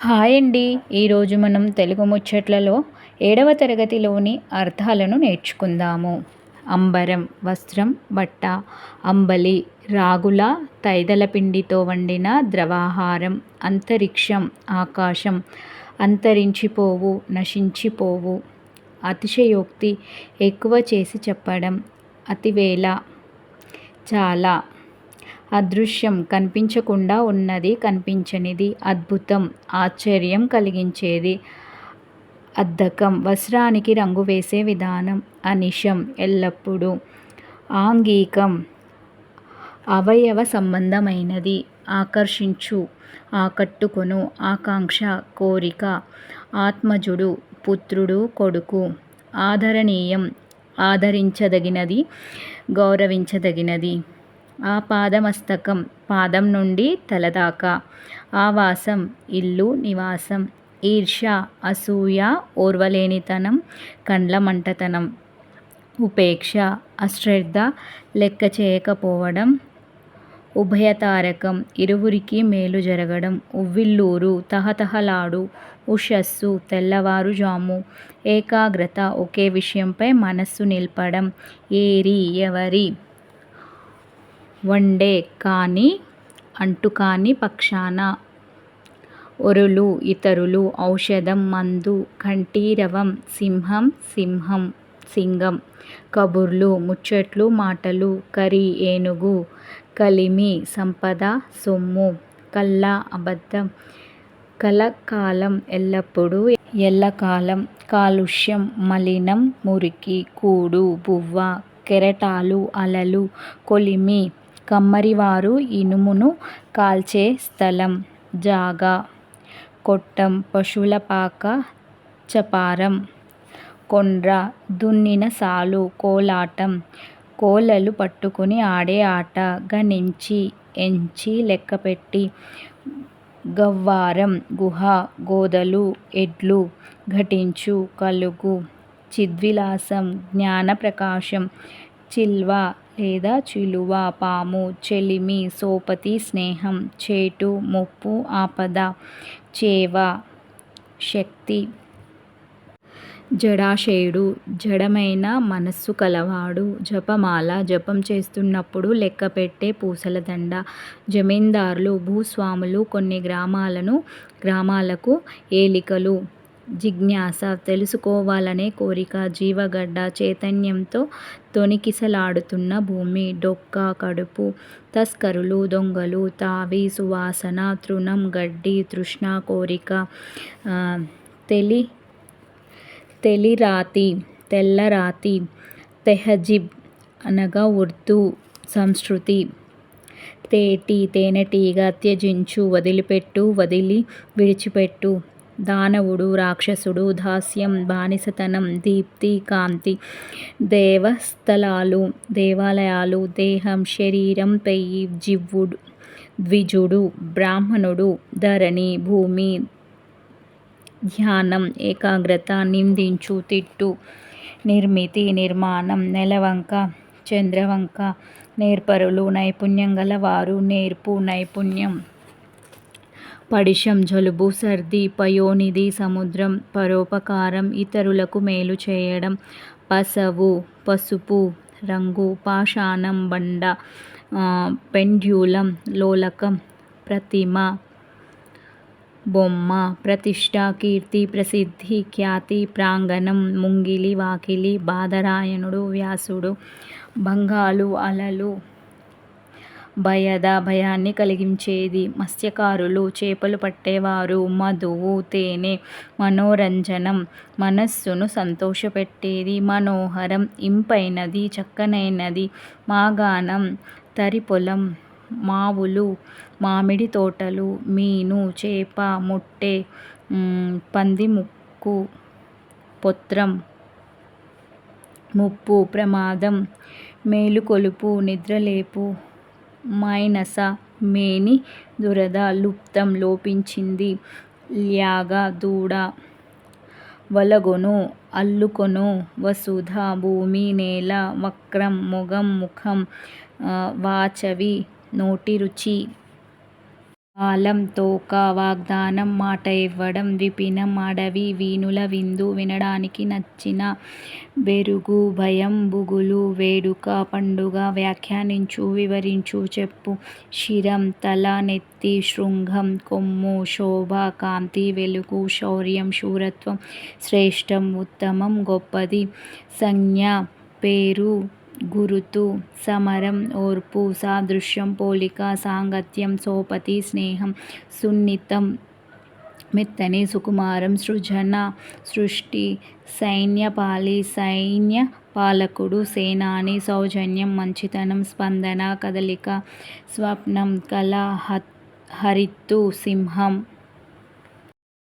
Hi అండి. ఈరోజు మనం తెలుగు ముచ్చట్లలో ఏడవ తరగతిలోని అర్థాలను నేర్చుకుందాము. అంబరం వస్త్రం బట్ట అంబలి రాగుల తైదల పిండితో వండిన ద్రవాహారం అంతరిక్షం ఆకాశం అంతరించిపోవు నశించిపోవు అతిశయోక్తి ఎక్కువ చేసి చెప్పడం అతివేళ చాలా అదృశ్యం కనిపించకుండా ఉన్నది కనిపించనిది. అద్భుతం ఆశ్చర్యం కలిగించేది. అద్దకం వస్త్రానికి రంగు వేసే విధానం అనిశం ఎల్లప్పుడూ ఆంగికం అవయవ సంబంధమైనది. ఆకర్షించు ఆకట్టుకొను ఆకాంక్ష కోరిక ఆత్మజుడు పుత్రుడు కొడుకు ఆదరణీయం ఆదరించదగినది గౌరవించదగినది. ఆ పాదమస్తకం పాదం నుండి తలదాకా. ఆవాసం ఇల్లు నివాసం. ఈర్ష అసూయ ఓర్వలేనితనం కండ్ల మంటతనం ఉపేక్ష అశ్రద్ధ లెక్క చేయకపోవడం. ఉభయతారకం ఇరువురికి మేలు జరగడం. ఉవ్విల్లూరు తహతహలాడు ఉషస్సు తెల్లవారుజాము. ఏకాగ్రత ఒకే విషయంపై మనస్సు నిలపడం. ఏరి ఎవరి వండే కాని అంటుకాని పక్షాన. ఒరులు ఇతరులు ఔషధం మందు కంఠీరవం సింహం సింహం సింగం కబుర్లు ముచ్చట్లు మాటలు కరి ఏనుగు కలిమి సంపద సొమ్ము కళ్ళ అబద్ధం కలకాలం ఎల్లప్పుడూ ఎల్లకాలం కాలుష్యం మలినం మురికి కూడు బువ్వ కెరటాలు అలలు కొలిమి కమ్మరివారు ఇనుమును కాల్చే స్థలం జాగా కొట్టం పశువుల పాక చపారం కొండ్ర దున్నిన సాలు కోలాటం కోలలు పట్టుకుని ఆడే ఆట గణించి ఎంచి లెక్కపెట్టి గవ్వారం గుహ గోదలు ఎడ్లు ఘటించు కలుగు చిద్విలాసం జ్ఞానప్రకాశం చిల్వ లేదా చిలువ పాము చెలిమి సోపతి స్నేహం చేటు ముప్పు ఆపద చేవ శక్తి జడాశయుడు జడమైన మనస్సు కలవాడు జపమాల జపం చేస్తున్నప్పుడు లెక్కపెట్టే పూసలదండ జమీందారులు భూస్వాములు కొన్ని గ్రామాలను గ్రామాలకు ఏలికలు జిజ్ఞాస తెలుసుకోవాలనే కోరిక జీవగడ్డ చైతన్యంతో తొణికిసలాడుతున్న భూమి డొక్క కడుపు తస్కరులు దొంగలు తావి సువాసన తృణం గడ్డి తృష్ణ కోరిక తెలి తెలిరాతి తెల్లరాతి తెహజిబ్ అనగా ఉర్దూ సంస్కృతి. తేటి తేనెటీగ త్యజించు వదిలిపెట్టు వదిలి విడిచిపెట్టు దానవుడు రాక్షసుడు దాస్యం బానిసతనం దీప్తి కాంతి దేవస్థలాలు దేవాలయాలు దేహం శరీరం పెయ్యి జివ్వుడు ద్విజుడు బ్రాహ్మణుడు ధరణి భూమి ధ్యానం ఏకాగ్రత నిందించు తిట్టు నిర్మితి నిర్మాణం నెలవంక చంద్రవంక నేర్పరులు నైపుణ్యం గలవారు నేర్పు నైపుణ్యం పడిశం జలుబు సర్ది పయోనిధి సముద్రం పరోపకారం ఇతరులకు మేలు చేయడం పసవు పసుపు రంగు పాషాణం బండ పెండ్యూలం లోలకం ప్రతిమ బొమ్మ ప్రతిష్ట కీర్తి ప్రసిద్ధి ఖ్యాతి ప్రాంగణం ముంగిలి వాకిలి బాదరాయణుడు వ్యాసుడు బంగాలు అలలు భయద భయాన్ని కలిగించేది. మత్స్యకారులు చేపలు పట్టేవారు. మధువు తేనె మనోరంజనం మనస్సును సంతోషపెట్టేది. మనోహరం ఇంపైనది చక్కనైనది. మాగాణం తరిపొలం మావులు మామిడి తోటలు మీను చేప మొట్టె పందిముక్కు పొత్రం ముప్పు ప్రమాదం మేలుకొలుపు నిద్రలేపు మైనస మేని దురద లుప్తం లోపించింది. ల్యాగ దూడ వలగొను అల్లుకొను వసుధ భూమి నేల వక్రం మొగం ముఖం వాచవి నోటి రుచి కాలం తోక వాగ్దానం మాట ఇవ్వడం విపినం అడవి వీణుల విందు వినడానికి నచ్చిన బెరుగు భయం బుగులు వేడుక పండుగ వ్యాఖ్యానించు వివరించు చెప్పు. శిరం తల నెత్తి శృంగం కొమ్ము శోభ కాంతి వెలుగు శౌర్యం శూరత్వం శ్రేష్టం ఉత్తమం గొప్పది. సంజ్ఞ పేరు గురుతు సమరం ఓర్పు సాదృశ్యం పోలిక సాంగత్యం సోపతి స్నేహం సున్నితం మెత్తని సుకుమారం సృజన సృష్టి సైన్యపాలి సైన్య పాలకుడు సేనాని సౌజన్యం మంచితనం స్పందన కదలిక స్వప్నం కల హరిత్తు సింహం.